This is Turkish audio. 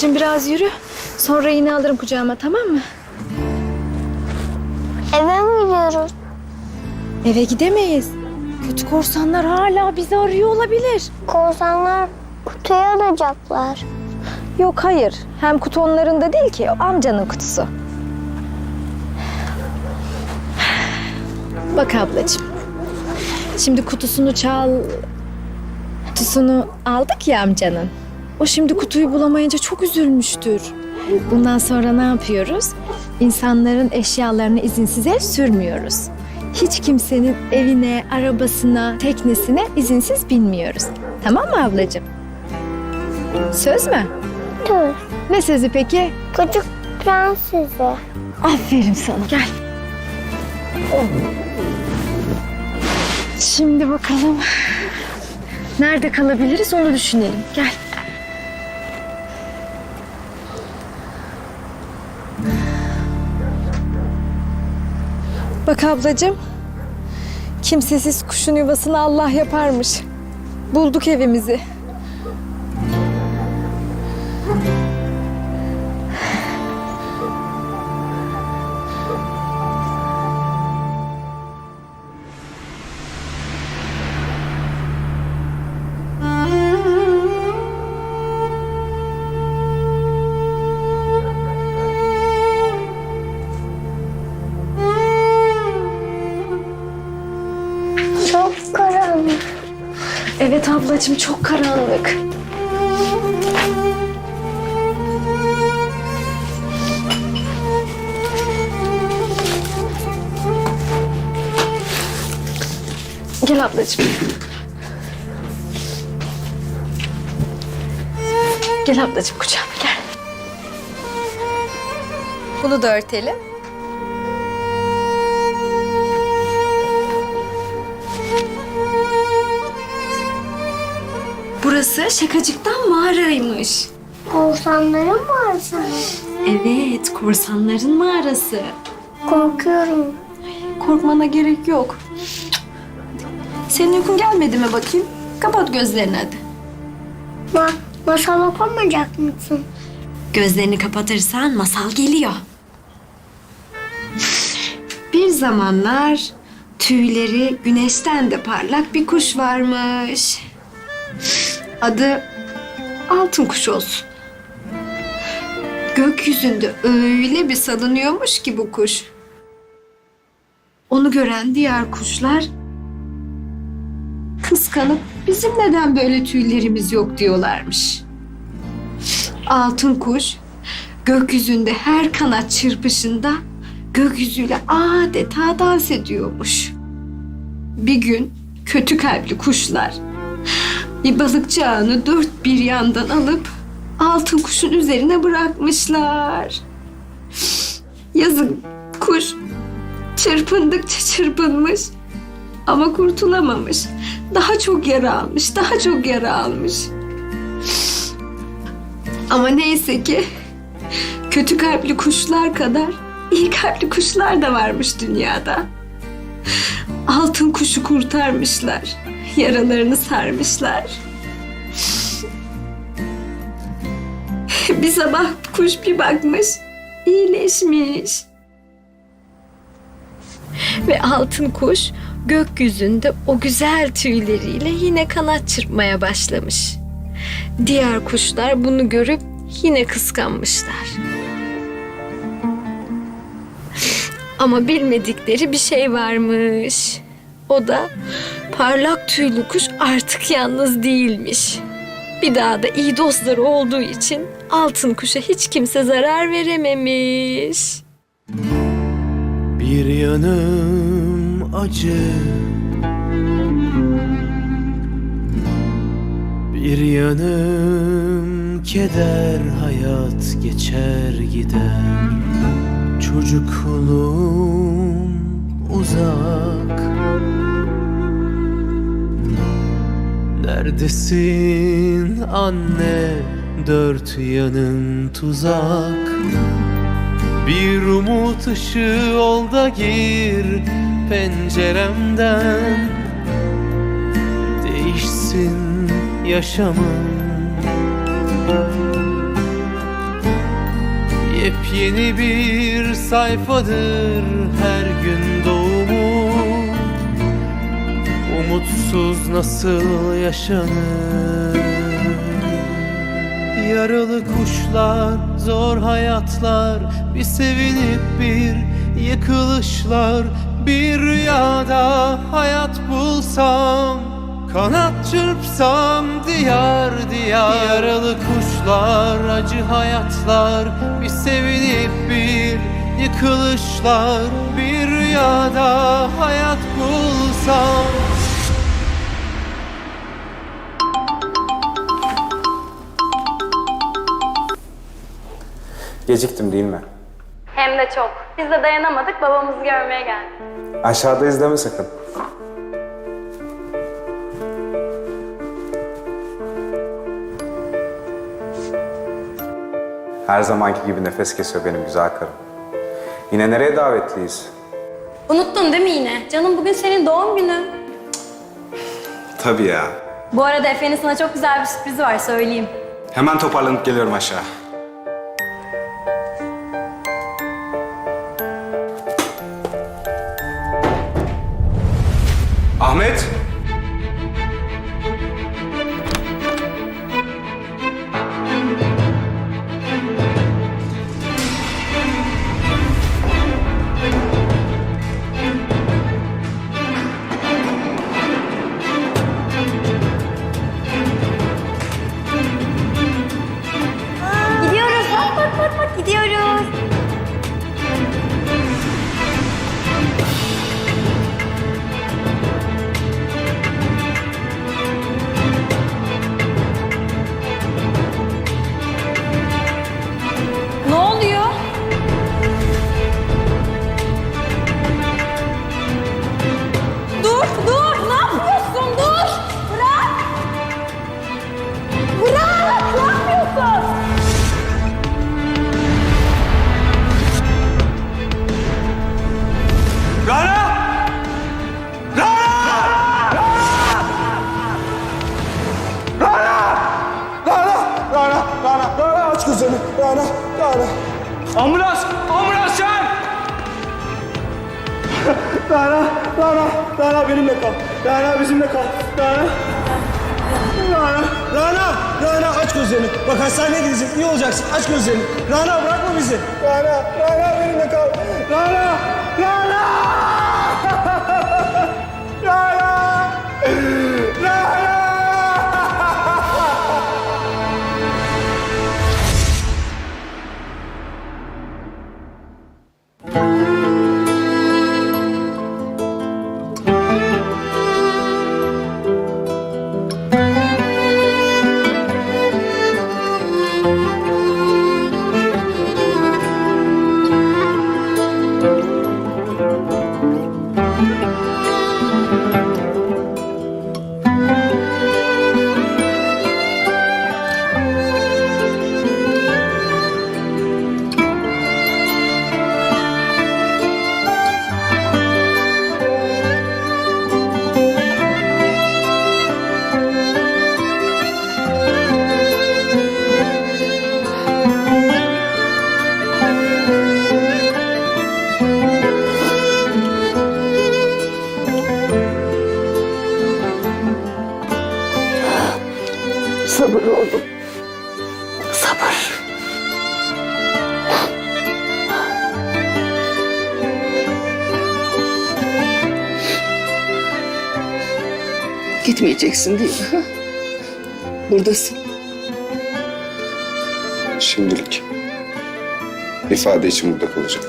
Ablacığım biraz yürü. Sonra yine alırım kucağıma tamam mı? Eve mi gidiyoruz? Eve gidemeyiz. Kötü korsanlar hala bizi arıyor olabilir. Korsanlar kutuyu alacaklar. Yok hayır. Hem kutu onların da değil ki. Amcanın kutusu. Bak ablacığım. Şimdi kutusunu çal... Kutusunu aldık ya amcanın. O şimdi kutuyu bulamayınca çok üzülmüştür. Bundan sonra ne yapıyoruz? İnsanların eşyalarını izinsiz ev sürmüyoruz. Hiç kimsenin evine, arabasına, teknesine izinsiz binmiyoruz. Tamam mı ablacığım? Söz mü? Dur. Ne sözü peki? Küçük prensesi. Aferin sana. Gel. Şimdi bakalım. Nerede kalabiliriz onu düşünelim. Gel. Bak ablacığım. Kimsesiz kuşun yuvasını Allah yaparmış. Bulduk evimizi. Çok karanlık. Evet ablacığım çok karanlık. Gel ablacığım. Gel ablacığım kucağıma gel. Bunu da örtelim. Burası şakacıktan mağaraymış. Korsanların var sana. Evet, korsanların mağarası. Korkuyorum. Korkmana gerek yok. Senin uykun gelmedi mi bakayım? Kapat gözlerini hadi. Bak masal okumayacak mısın? Gözlerini kapatırsan masal geliyor. Bir zamanlar tüyleri güneşten de parlak bir kuş varmış. Adı altın kuş olsun. Gökyüzünde öyle bir salınıyormuş ki bu kuş. Onu gören diğer kuşlar kıskanıp bizim neden böyle tüylerimiz yok diyorlarmış. Altın kuş gökyüzünde her kanat çırpışında gökyüzüyle adeta dans ediyormuş. Bir gün kötü kalpli kuşlar bir balıkçı ağını dört bir yandan alıp altın kuşun üzerine bırakmışlar. Yazık kuş çırpındıkça çırpınmış ama kurtulamamış. Daha çok yara almış, daha çok yara almış. Ama neyse ki kötü kalpli kuşlar kadar iyi kalpli kuşlar da varmış dünyada. Altın kuşu kurtarmışlar. Yaralarını sarmışlar. Bir sabah kuş bir bakmış, iyileşmiş. Ve altın kuş gökyüzünde o güzel tüyleriyle yine kanat çırpmaya başlamış. Diğer kuşlar bunu görüp yine kıskanmışlar. Ama bilmedikleri bir şey varmış. O da parlak tüylü kuş artık yalnız değilmiş. Bir daha da iyi dostları olduğu için altın kuşa hiç kimse zarar verememiş. Bir yanım acı Bir yanım keder hayat geçer gider Çocukluğum uzak Neredesin anne? Dört yanın tuzak. Bir umut ışığı ol da gir penceremden. Değişsin yaşamım Yepyeni bir sayfadır her gün doğumu Umutsuz nasıl yaşanır? Yaralı kuşlar, zor hayatlar Bir sevinip bir yıkılışlar. Bir rüyada hayat bulsam Kanat çırpsam diyar diyar. Yaralı kuşlar, acı hayatlar Bir sevinip bir yıkılışlar. Bir rüyada hayat Geciktim değil mi? Hem de çok. Biz de dayanamadık, babamızı görmeye geldik. Aşağıda izleme sakın. Her zamanki gibi nefes kesiyor benim güzel karım. Yine nereye davetliyiz? Unuttun değil mi yine? Canım bugün senin doğum günün. Tabii ya. Bu arada Efe'nin sana çok güzel bir sürprizi var, söyleyeyim. Hemen toparlanıp geliyorum aşağı. Ahmet! Gözünü. Rana, Rana. Ambulans! Ambulans çağır! Rana, Rana, Rana benimle kal. Rana bizimle kal. Rana. Rana, Rana, Rana aç gözlerini. Bak hastaneye gideceğiz. İyi olacaksın. Aç gözlerini. Rana bırakma bizi. Rana, Rana benimle kal. Rana. Rana. Gitmeyeceksin değil mi? Buradasın. Şimdilik. İfade için burada kalacağım.